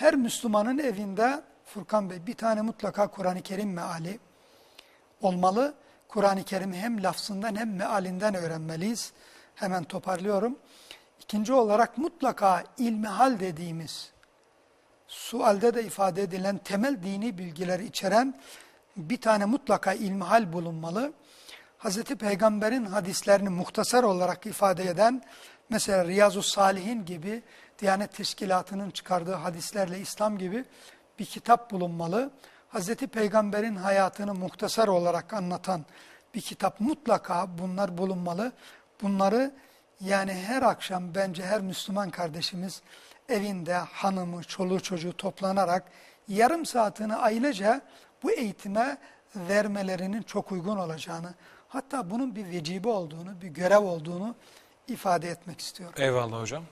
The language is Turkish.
Her Müslümanın evinde Furkan Bey bir tane mutlaka Kur'an-ı Kerim meali olmalı. Kur'an-ı Kerim'i hem lafzından hem mealinden öğrenmeliyiz. Hemen toparlıyorum. İkinci olarak mutlaka ilmihal dediğimiz, sualde de ifade edilen temel dini bilgileri içeren bir tane mutlaka ilmihal bulunmalı. Hz. Peygamber'in hadislerini muhtasar olarak ifade eden, mesela Riyazu Salihin gibi, Diyanet Teşkilatı'nın çıkardığı hadislerle İslam gibi bir kitap bulunmalı. Hz. Peygamber'in hayatını muhtasar olarak anlatan bir kitap mutlaka bunlar bulunmalı. Bunları yani her akşam bence her Müslüman kardeşimiz evinde hanımı, çoluğu çocuğu toplanarak yarım saatini ailece bu eğitime vermelerinin çok uygun olacağını, hatta bunun bir vecibe olduğunu, bir görev olduğunu ifade etmek istiyorum. Eyvallah hocam.